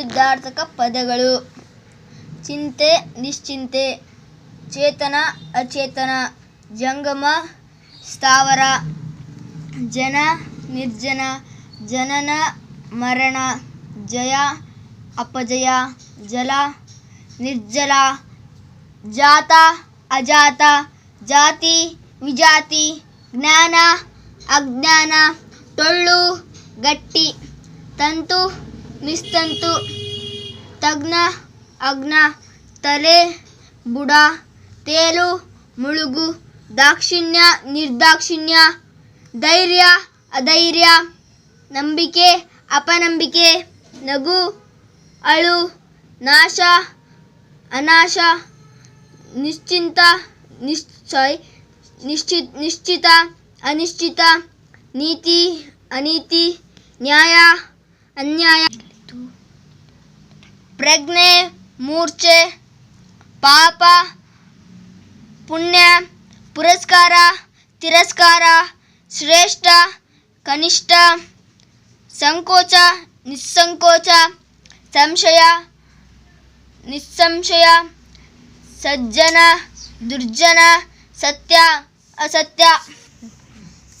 ವಿರುದ್ಧಾರ್ಥಕ ಪದಗಳು. ಚಿಂತೆ, ನಿಶ್ಚಿಂತೆ, ಚೇತನ, ಅಚೇತನ, ಜಂಗಮ, ಸ್ಥಾವರ, ಜನ, ನಿರ್ಜನ, ಜನನ, ಮರಣ, ಜಯ, ಅಪಜಯ, ಜಲ, ನಿರ್ಜಲ, ಜಾತ, ಅಜಾತ, ಜಾತಿ, ವಿಜಾತಿ, ಜ್ಞಾನ, ಅಜ್ಞಾನ, ಟೊಳ್ಳು, ಗಟ್ಟಿ, ತಂತು ನಿಸ್ತಂತು ತಜ್ಞ ಅಗ್ನ, ತಲೆ, ಬುಡ, ತೇಲು, ಮುಳುಗು, ದಾಕ್ಷಿಣ್ಯ, ನಿರ್ದಾಕ್ಷಿಣ್ಯ, ಧೈರ್ಯ, ಅಧೈರ್ಯ, ನಂಬಿಕೆ, ಅಪನಂಬಿಕೆ, ನಗು, ಅಳು, ನಾಶ, ಅನಾಶ, ನಿಶ್ಚಿಂತ ನಿಶ್ಚಯ ನಿಶ್ಚಿತ ನಿಶ್ಚಿತ, ಅನಿಶ್ಚಿತ, ನೀತಿ, ಅನೀತಿ, ನ್ಯಾಯ, ಅನ್ಯಾಯ. ಪ್ರಜ್ಞೆ, ಮೂರ್ಛೆ, ಪಾಪ, ಪುಣ್ಯ, ಪುರಸ್ಕಾರ, ತಿರಸ್ಕಾರ, ಶ್ರೇಷ್ಠ, ಕನಿಷ್ಠ, ಸಂಕೋಚ, ನಿಸ್ಸಂಕೋಚ, ಸಂಶಯ, ನಿಸ್ಸಂಶಯ, ಸಜ್ಜನ, ದುರ್ಜನ, ಸತ್ಯ, ಅಸತ್ಯ,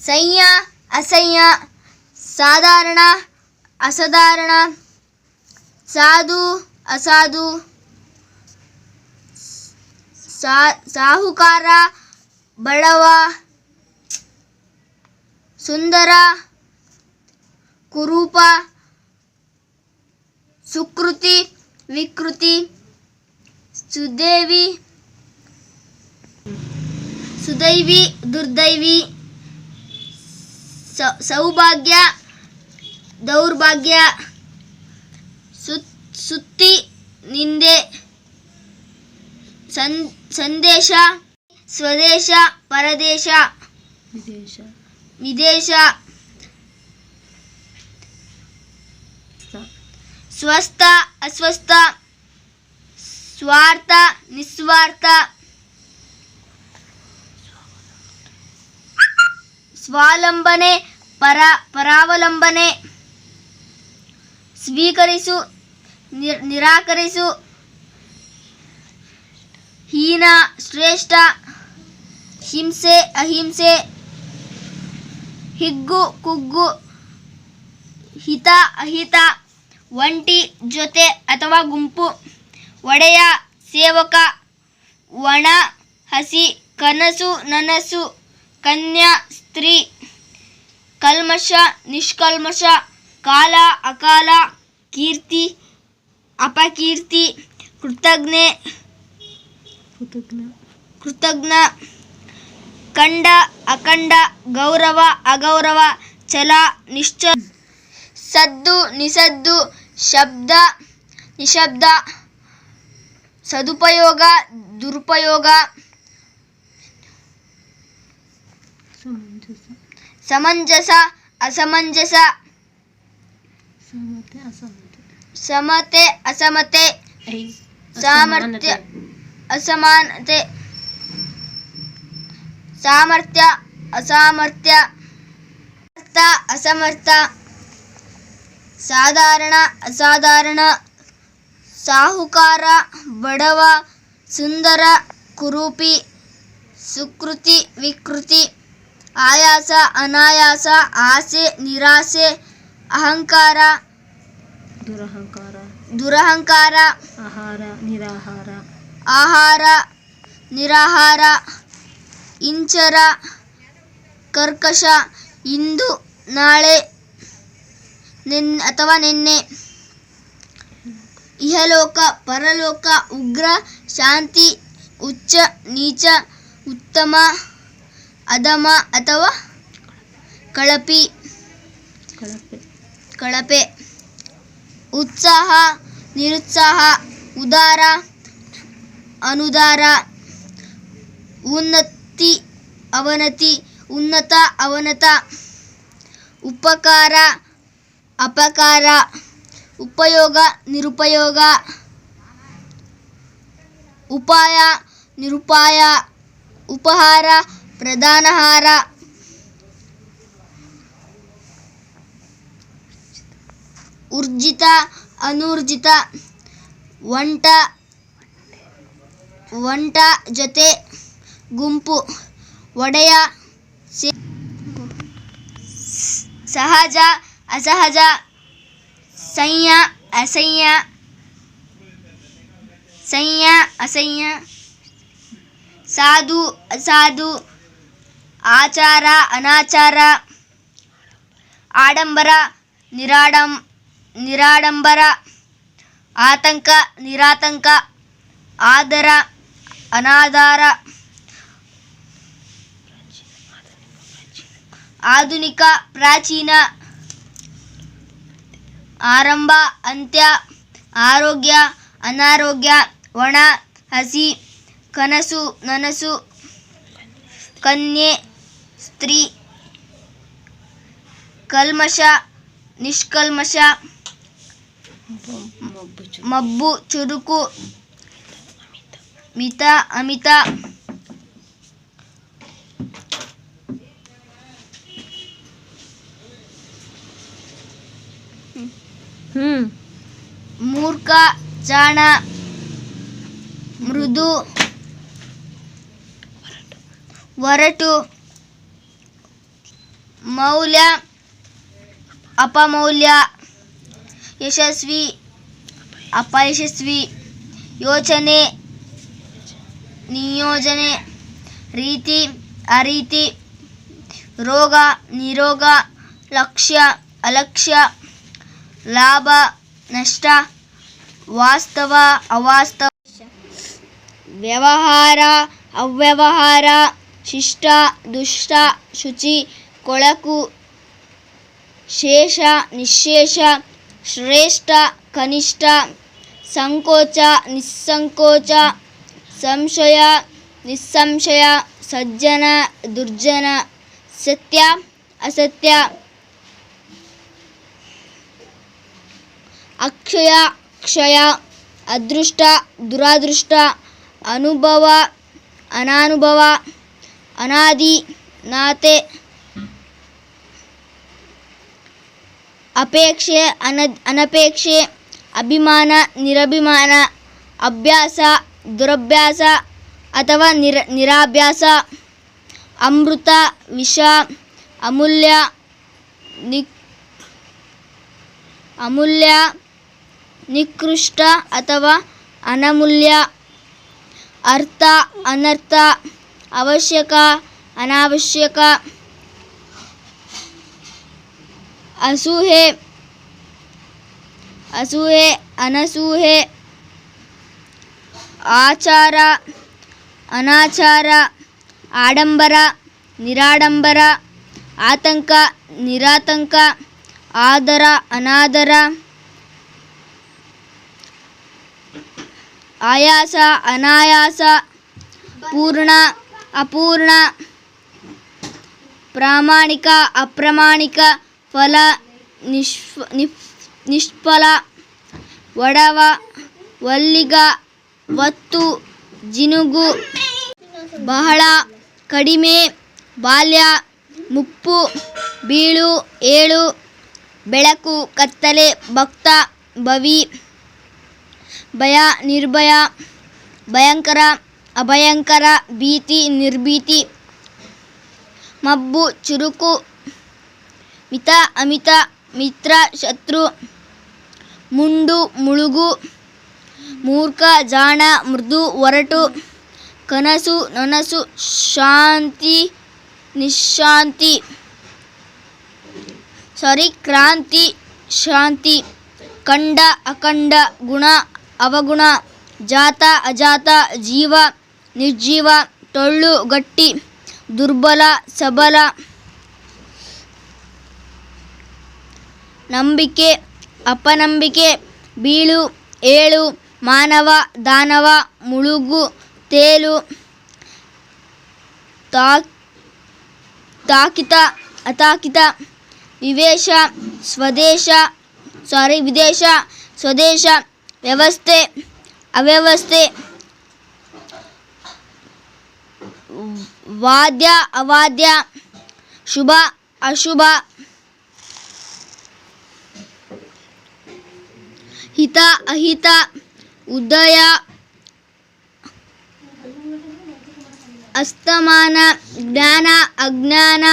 ಸಂಯ, ಅಸಂಯ, ಸಾಧಾರಣ, ಅಸಾಧಾರಣ, ಸಾಧು ಅಸಾಧು ಸಾಹುಕಾರ ಬಡವ ಸುಂದರ ಕುರೂಪ ಸುಕೃತಿ ವಿಕೃತಿ ಸುದೇವಿ ಸುದೈವಿ ದುರ್ದೈವಿ ಸೌಭಾಗ್ಯ ದೌರ್ಭಾಗ್ಯ ಸುತ್ತಿ ನಿಂದೆ ಸನ್ ಸಂದೇಶ ಸ್ವದೇಶ ಪರದೇಶ ವಿದೇಶ. ವಿದೇಶ ಸ್ವಸ್ಥ ಅಸ್ವಸ್ಥ ಸ್ವಾರ್ಥ ನಿಸ್ವಾರ್ಥ ಸ್ವಾವಲಂಬನೆ ಪರ ಪರಾವಲಂಬನೆ ಸ್ವೀಕರಿಸು ನಿರಾಕರಿಸು. ಹೀನ, ಶ್ರೇಷ್ಠ, ಹಿಂಸೆ, ಅಹಿಂಸೆ, ಹಿಗ್ಗು, ಕುಗ್ಗು, ಹಿತ, ಅಹಿತ, ಒಂಟಿ, ಜೊತೆ ಅಥವಾ ಗುಂಪು, ಒಡೆಯ, ಸೇವಕ, ಒಣ, ಹಸಿ, ಕನಸು, ನನಸು, ಕನ್ಯಾ, ಸ್ತ್ರೀ, ಕಲ್ಮಶ, ನಿಷ್ಕಲ್ಮಶ, ಕಾಲ, ಅಕಾಲ, ಕೀರ್ತಿ ಅಪಕೀರ್ತಿ ಕೃತಜ್ಞೆ ಕೃತಜ್ಞ. ಖಂಡ ಅಖಂಡ ಗೌರವ ಅಗೌರವ ಛಲ ನಿಶ್ಚ ಸದ್ದು ನಿಸದ್ದು ಶಬ್ದ ನಿಶಬ್ದ ಸದುಪಯೋಗ ದುರುಪಯೋಗ ಸಮಂಜಸ. ಸಮಂಜಸ ಅಸಮಂಜಸ ಸಮತೆ ಅಸಮತೆ ಸಮತೆ ಅಸಮತೆ ಸಾಮರ್ಥ್ಯ ಅಸಮಾನತೆ. ಸಾಮರ್ಥ್ಯ ಅಸಾಮರ್ಥ್ಯ. ಅರ್ಥ ಅಸಮರ್ಥ. ಸಾಧಾರಣ ಅಸಾಧಾರಣ. ಸಾಹುಕಾರ ಬಡವ ಸುಂದರ ಕುರೂಪಿ ಸುಕೃತಿ ವಿಕೃತಿ. ಆಯಾಸ ಅನಾಯಾಸ ಆಸೆ ನಿರಾಸೆ ಅಹಂಕಾರ. ದುರಹಂಕಾರ. ದುರಹಂಕಾರ. ಆಹಾರ ನಿರಾಹಾರ. ಆಹಾರ ನಿರಾಹಾರ. ಇಂಚರ ಕರ್ಕಶ. ಇಂದು ನಾಳೆ ನೆನ್ ಅಥವಾ ನಿನ್ನೆ. ಇಹಲೋಕ ಪರಲೋಕ ಉಗ್ರ ಶಾಂತಿ ಉಚ್ಚ ನೀಚ ಉತ್ತಮ ಅಧಮ ಅಥವಾ ಕಳಪಿ. ಕಳಪೆ. ಕಳಪೆ. ಉತ್ಸಾಹ, ನಿರುತ್ಸಾಹ, ಉದಾರ, ಅನುದಾರ, ಉನ್ನತಿ, ಅವನತಿ, ಉನ್ನತ, ಅವನತ, ಉಪಕಾರ, ಅಪಕಾರ, ಉಪಯೋಗ, ನಿರುಪಯೋಗ, ಉಪಾಯ, ನಿರುಪಾಯ, ಉಪಹಾರ, ಪ್ರಧಾನಹಾರ ಊರ್ಜಿತ, ಅನೂರ್ಜಿತ, ಒಂಟ ಒಂಟ ಜೊತೆ ಗುಂಪು, ಒಡೆಯ ಸಹಜ, ಅಸಹಜ, ಸಂಯ, ಅಸಂಯ ಸಂಯ, ಅಸಂಯ, ಸಾಧು, ಅಸಾಧು, ಆಚಾರ, ಅನಾಚಾರ, ಆಡಂಬರ, ನಿರಾಡಂ ನಿರಾಡಂಬರ, ಆತಂಕ, ನಿರಾತಂಕ, ಆದರ, ಅನಾಧಾರ, ಆಧುನಿಕ, ಪ್ರಾಚೀನ, ಆರಂಭ, ಅಂತ್ಯ, ಆರೋಗ್ಯ, ಅನಾರೋಗ್ಯ, ಒಣ, ಹಸಿ, ಕನಸು, ನನಸು, ಕನ್ಯೆ, ಸ್ತ್ರೀ, ಕಲ್ಮಶ, ನಿಷ್ಕಲ್ಮಶ ಮಬ್ಬು ಚು ಮಬ್ಬು ಚುರುಕು ಮಿತ ಅಮಿತ ಹ್ಞೂ ಮೂರ್ಖ ಜಾಣ ಮೃದು ಒರಟು ಮೌಲ್ಯ ಅಪಮೌಲ್ಯ ಯಶಸ್ವಿ, ಅಪಯಶಸ್ವಿ, ಯೋಚನೆ, ನಿಯೋಜನೆ, ರೀತಿ, ಅರೀತಿ, ರೋಗ, ನಿರೋಗ, ಲಕ್ಷ್ಯ, ಅಲಕ್ಷ್ಯ, ಲಾಭ, ನಷ್ಟ, ವಾಸ್ತವ, ಅವಾಸ್ತವ, ವ್ಯವಹಾರ, ಅವ್ಯವಹಾರ, ಶಿಷ್ಟ, ದುಷ್ಟ, ಶುಚಿ, ಕೊಳಕು, ಶೇಷ, ನಿಶೇಷ ಶ್ರೇಷ್ಠ, ಕನಿಷ್ಠ, ಸಂಕೋಚ, ನಿಸ್ಸಂಕೋಚ, ಸಂಶಯ, ನಿಸ್ಸಂಶಯ, ಸಜ್ಜನ, ದುರ್ಜನ, ಸತ್ಯ, ಅಸತ್ಯ, ಅಕ್ಷಯ, ಕ್ಷಯ, ಅದೃಷ್ಟ, ದುರಾದೃಷ್ಟ, ಅನುಭವ, ಅನಾನುಭವ, ಅನಾದಿ, ನಾತೆ ಅಪೇಕ್ಷೆ ಅನ ಅನಪೇಕ್ಷೆ, ಅಭಿಮಾನ, ನಿರಭಿಮಾನ, ಅಭ್ಯಾಸ, ದುರಭ್ಯಾಸ ಅಥವಾ ನಿರ, ನಿರಾಭ್ಯಾಸ, ಅಮೃತ, ವಿಷ, ಅಮೂಲ್ಯ ನಿ ಅಮೂಲ್ಯ, ನಿಕೃಷ್ಟ ಅಥವಾ ಅನಮೂಲ್ಯ, ಅರ್ಥ, ಅನರ್ಥ, ಅವಶ್ಯಕ, ಅನಾವಶ್ಯಕ. ಅಸೂಹೆ ಅಸೂಹೆ ಅನಸೂಹೆ ಆಚಾರ ಅನಾಚಾರ ಆಡಂಬರ ನಿರಾಡಂಬರ ಆತಂಕ ನಿರಾತಂಕ ಆದರ ಅನಾದರ ಆಯಾಸ ಅನಾಯಾಸ ಪೂರ್ಣ ಅಪೂರ್ಣ ಪ್ರಾಮಾಣಿಕ ಅಪ್ರಾಮಾಣಿಕ ಫಲ ನಿಷ್ಫ ನಿಷ್ಫಲ, ಒಡವ, ಒಲ್ಲಿಗ, ಒತ್ತು, ಜಿನುಗು, ಬಹಳ, ಕಡಿಮೆ, ಬಾಲ್ಯ, ಮುಪ್ಪು, ಬೀಳು, ಏಳು, ಬೆಳಕು, ಕತ್ತಲೆ, ಭಕ್ತ, ಭವಿ, ಭಯ, ನಿರ್ಭಯ, ಭಯಂಕರ, ಅಭಯಂಕರ, ಭೀತಿ, ನಿರ್ಭೀತಿ, ಮಬ್ಬು, ಚುರುಕು ಮಿತ, ಅಮಿತ, ಮಿತ್ರ, ಶತ್ರು, ಮುಂಡು, ಮುಳುಗು, ಮೂರ್ಖ, ಜಾಣ, ಮೃದು, ಒರಟು, ಕನಸು, ನನಸು, ಶಾಂತಿ, ನಿಶಾಂತಿ, ಸಾರಿ, ಕ್ರಾಂತಿ, ಶಾಂತಿ, ಕಂಡ, ಅಖಂಡ, ಗುಣ, ಅವಗುಣ, ಜಾತ, ಅಜಾತ, ಜೀವ, ನಿರ್ಜೀವ, ಟೊಳ್ಳು, ಗಟ್ಟಿ, ದುರ್ಬಲ, ಸಬಲ ನಂಬಿಕೆ, ಅಪನಂಬಿಕೆ, ಬೀಳು, ಏಳು, ಮಾನವ, ದಾನವ, ಮುಳುಗು, ತೇಲು ತಾಕಿತ, ಅತಾಕಿತ, ವಿವೇಶ, ಸ್ವದೇಶ ಸಾರಿ ವಿದೇಶ, ಸ್ವದೇಶ, ವ್ಯವಸ್ಥೆ, ಅವ್ಯವಸ್ಥೆ, ವಾದ್ಯ, ಅವಾದ್ಯ, ಶುಭ, ಅಶುಭ ಹಿತ ಅಹಿತ ಉದಯ ಅಸ್ತಮಾನ ಜ್ಞಾನ ಅಜ್ಞಾನ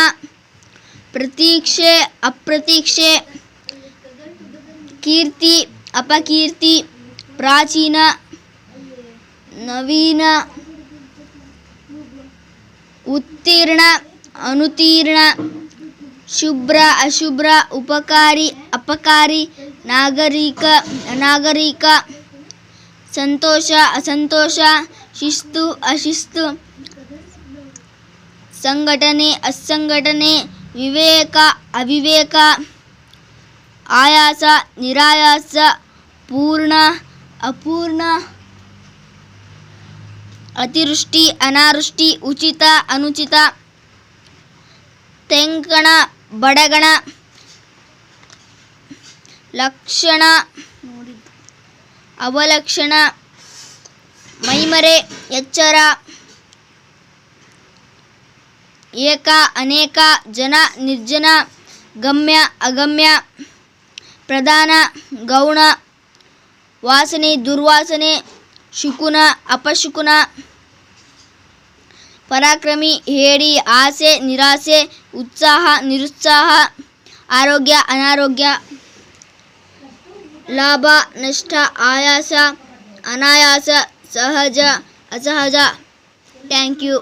ಪ್ರತೀಕ್ಷೆ ಅಪ್ರತೀಕ್ಷೆ ಕೀರ್ತಿ ಅಪಕೀರ್ತಿ ಪ್ರಾಚೀನ ನವೀನ ಉತ್ತೀರ್ಣ ಅನುತೀರ್ಣ ಶುಭ್ರ ಅಶುಭ್ರ ಉಪಕಾರಿ ಅಪಕಾರಿ ನಾಗರಿಕ ಅನಾಗರಿಕ ಸಂತೋಷ, ಅಸಂತೋಷ, ಶಿಸ್ತು, ಅಶಿಸ್ತು, ಸಂಘಟನೆ, ಅಸಂಘಟನೆ, ವಿವೇಕ, ಅವಿವೇಕ, ಆಯಾಸ, ನಿರಾಯಾಸ, ಪೂರ್ಣ, ಅಪೂರ್ಣ, ಅತಿವೃಷ್ಟಿ, ಅನಾವೃಷ್ಟಿ, ಉಚಿತ, ಅನುಚಿತ, ತೆಂಕಣ, ಬಡಗಣ, ಲಕ್ಷಣ ಅವಲಕ್ಷಣ ಮೈಮರೆ ಎಚ್ಚರ ಏಕ ಅನೇಕ ಜನ ನಿರ್ಜನ ಗಮ್ಯ ಅಗಮ್ಯ ಪ್ರಧಾನ ಗೌಣ ವಾಸನೆ ದುರ್ವಾಸನೆ ಶುಕುನ ಅಪಶುಕುನ ಪರಾಕ್ರಮಿ ಹೇಡಿ ಆಸೆ ನಿರಾಸೆ ಉತ್ಸಾಹ ನಿರುತ್ಸಾಹ ಆರೋಗ್ಯ ಅನಾರೋಗ್ಯ ಲಾಭ ನಷ್ಟ ಆಯಾಸ ಅನಾಯಾಸ ಸಹಜ ಅಸಹಜ ಥ್ಯಾಂಕ್ ಯು